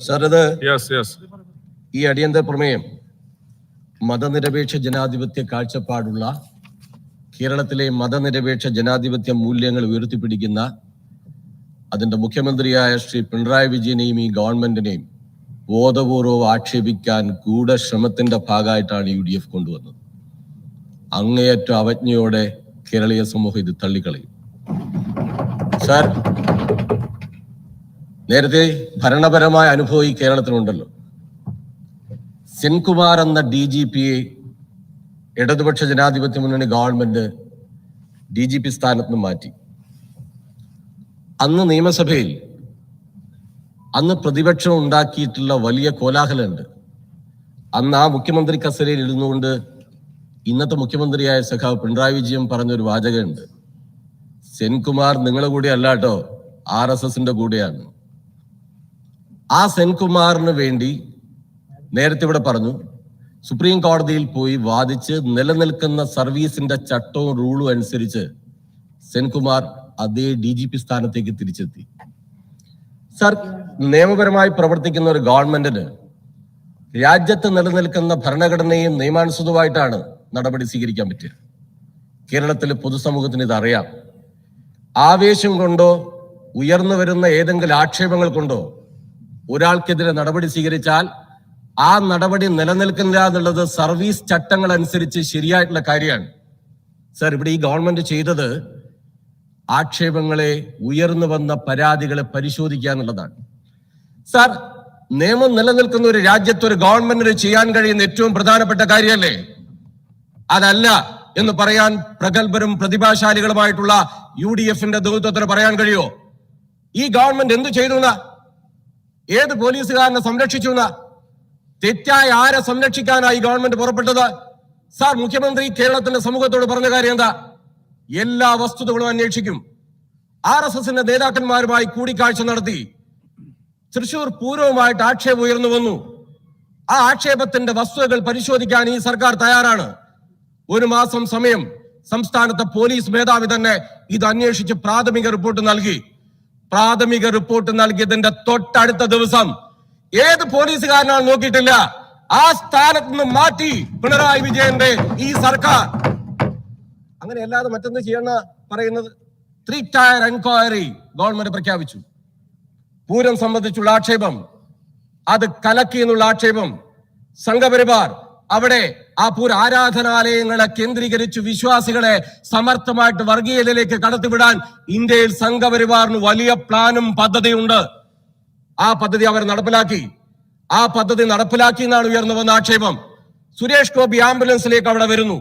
Sir ഈ അടിയന്തര പ്രമേയം മതനിരപേക്ഷ ജനാധിപത്യ കാഴ്ചപ്പാടുള്ള കേരളത്തിലെ മതനിരപേക്ഷ ജനാധിപത്യ മൂല്യങ്ങൾ ഉയർത്തിപ്പിടിക്കുന്ന അതിന്റെ മുഖ്യമന്ത്രിയായ ശ്രീ പിണറായി വിജയനെയും ഈ ഗവൺമെന്റിനെയും ബോധപൂർവം ആക്ഷേപിക്കാൻ ഗൂഢശ്രമത്തിന്റെ ഭാഗമായിട്ടാണ് യു ഡി എഫ് കൊണ്ടുവന്നത്. അങ്ങേയറ്റം അവജ്ഞയോടെ കേരളീയ സമൂഹം ഇത് തള്ളിക്കളയും. സാർ നേരത്തെ ഭരണപരമായ അനുഭവം ഈ കേരളത്തിലുണ്ടല്ലോ. സെൻകുമാർ എന്ന ഡി ജി പിയെ ഇടതുപക്ഷ ജനാധിപത്യ മുന്നണി ഗവൺമെന്റ് ഡി ജി പി സ്ഥാനത്ത് നിന്ന് മാറ്റി. അന്ന് നിയമസഭയിൽ അന്ന് പ്രതിപക്ഷം ഉണ്ടാക്കിയിട്ടുള്ള വലിയ കോലാഹലമുണ്ട്. അന്ന് ആ മുഖ്യമന്ത്രി കസേരയിൽ ഇരുന്നുകൊണ്ട് ഇന്നത്തെ മുഖ്യമന്ത്രിയായ സഖാവ് പിണറായി വിജയൻ പറഞ്ഞൊരു വാചകമുണ്ട്. സെൻകുമാർ നിങ്ങളെ കൂടെ അല്ലാട്ടോ ആർ എസ് എസിന്റെ കൂടെയാണ്. ആ സെൻകുമാറിന് വേണ്ടി നേരത്തെ ഇവിടെ പറഞ്ഞു സുപ്രീം കോടതിയിൽ പോയി വാദിച്ച് നിലനിൽക്കുന്ന സർവീസിന്റെ ചട്ടവും റൂളും അനുസരിച്ച് സെൻകുമാർ അതേ ഡി ജി പി സ്ഥാനത്തേക്ക് തിരിച്ചെത്തി. സർ നിയമപരമായി പ്രവർത്തിക്കുന്ന ഒരു ഗവൺമെന്റിന് രാജ്യത്ത് നിലനിൽക്കുന്ന ഭരണഘടനയും നിയമാനുസൃതമായിട്ടാണ് നടപടി സ്വീകരിക്കാൻ പറ്റുക. കേരളത്തിലെ പൊതുസമൂഹത്തിന് ഇത് അറിയാം ആവേശം കൊണ്ടോ ഉയർന്നു വരുന്ന ഏതെങ്കിലും ആക്ഷേപങ്ങൾ കൊണ്ടോ ഒരാൾക്കെതിരെ നടപടി സ്വീകരിച്ചാൽ ആ നടപടി നിലനിൽക്കില്ല എന്നുള്ളത് സർവീസ് ചട്ടങ്ങൾ അനുസരിച്ച് ശരിയായിട്ടുള്ള കാര്യമാണ്. സർ ഇവിടെ ഈ ഗവൺമെന്റ് ചെയ്തത് ആക്ഷേപങ്ങളെ ഉയർന്നു വന്ന പരാതികളെ പരിശോധിക്കുക എന്നുള്ളതാണ്. സാർ നിയമം നിലനിൽക്കുന്ന ഒരു രാജ്യത്ത് ഒരു ഗവൺമെന്റിന് ചെയ്യാൻ കഴിയുന്ന ഏറ്റവും പ്രധാനപ്പെട്ട കാര്യമല്ലേ? അതല്ല എന്ന് പറയാൻ പ്രഗത്ഭരും പ്രതിഭാശാലികളുമായിട്ടുള്ള യു ഡി എഫിന്റെ നേതൃത്വത്തിന് പറയാൻ കഴിയോ ഈ ഗവൺമെന്റ് എന്തു ചെയ്തു? ഏത് പോലീസുകാരനെ സംരക്ഷിച്ചു എന്ന? തെറ്റായ ആരെ സംരക്ഷിക്കാനായി ഗവൺമെന്റ് പുറപ്പെട്ടത്? സാർ മുഖ്യമന്ത്രി കേരളത്തിന്റെ സമൂഹത്തോട് പറഞ്ഞ കാര്യം എന്താ? എല്ലാ വസ്തുതകളും അന്വേഷിക്കും. ആർ എസ് എസിന്റെ നേതാക്കന്മാരുമായി കൂടിക്കാഴ്ച നടത്തി. തൃശൂർ പൂർവമായിട്ട് ആക്ഷേപം ഉയർന്നു വന്നു. ആ ആക്ഷേപത്തിന്റെ വസ്തുതകൾ പരിശോധിക്കാൻ ഈ സർക്കാർ തയ്യാറാണ്. ഒരു മാസം സമയം സംസ്ഥാനത്തെ പോലീസ് മേധാവി തന്നെ ഇത് അന്വേഷിച്ച് പ്രാഥമിക റിപ്പോർട്ട് നൽകി. പ്രാഥമിക റിപ്പോർട്ട് നൽകിയതിന്റെ തൊട്ടടുത്ത ദിവസം ഏത് പോലീസുകാരനാണ് നോക്കിയിട്ടില്ല. ആ സ്ഥാനത്ത് നിന്ന് മാറ്റി പിണറായി വിജയന്റെ ഈ സർക്കാർ. അങ്ങനെ അല്ലാതെ മറ്റൊന്ന് ചെയ്യണ പറയുന്നത്? ത്രീ ടയർ എൻക്വയറി ഗവൺമെന്റ് പ്രഖ്യാപിച്ചു. പൂരം സംബന്ധിച്ചുള്ള ആക്ഷേപം അത് കലക്കി എന്നുള്ള ആക്ഷേപം സംഘപരിവാർ അവിടെ ആ പൂര ആരാധനാലയങ്ങളെ കേന്ദ്രീകരിച്ച് വിശ്വാസികളെ സമർത്ഥമായിട്ട് വർഗീയതയിലേക്ക് കടത്തിവിടാൻ ഇന്ത്യയിൽ സംഘപരിവാറിന് വലിയ പ്ലാനും പദ്ധതിയുണ്ട്. ആ പദ്ധതി അവർ നടപ്പിലാക്കി. ആ പദ്ധതി നടപ്പിലാക്കി എന്നാണ് ഉയർന്നു വന്ന ആക്ഷേപം. സുരേഷ് ഗോപി ആംബുലൻസിലേക്ക് അവിടെ വരുന്നു.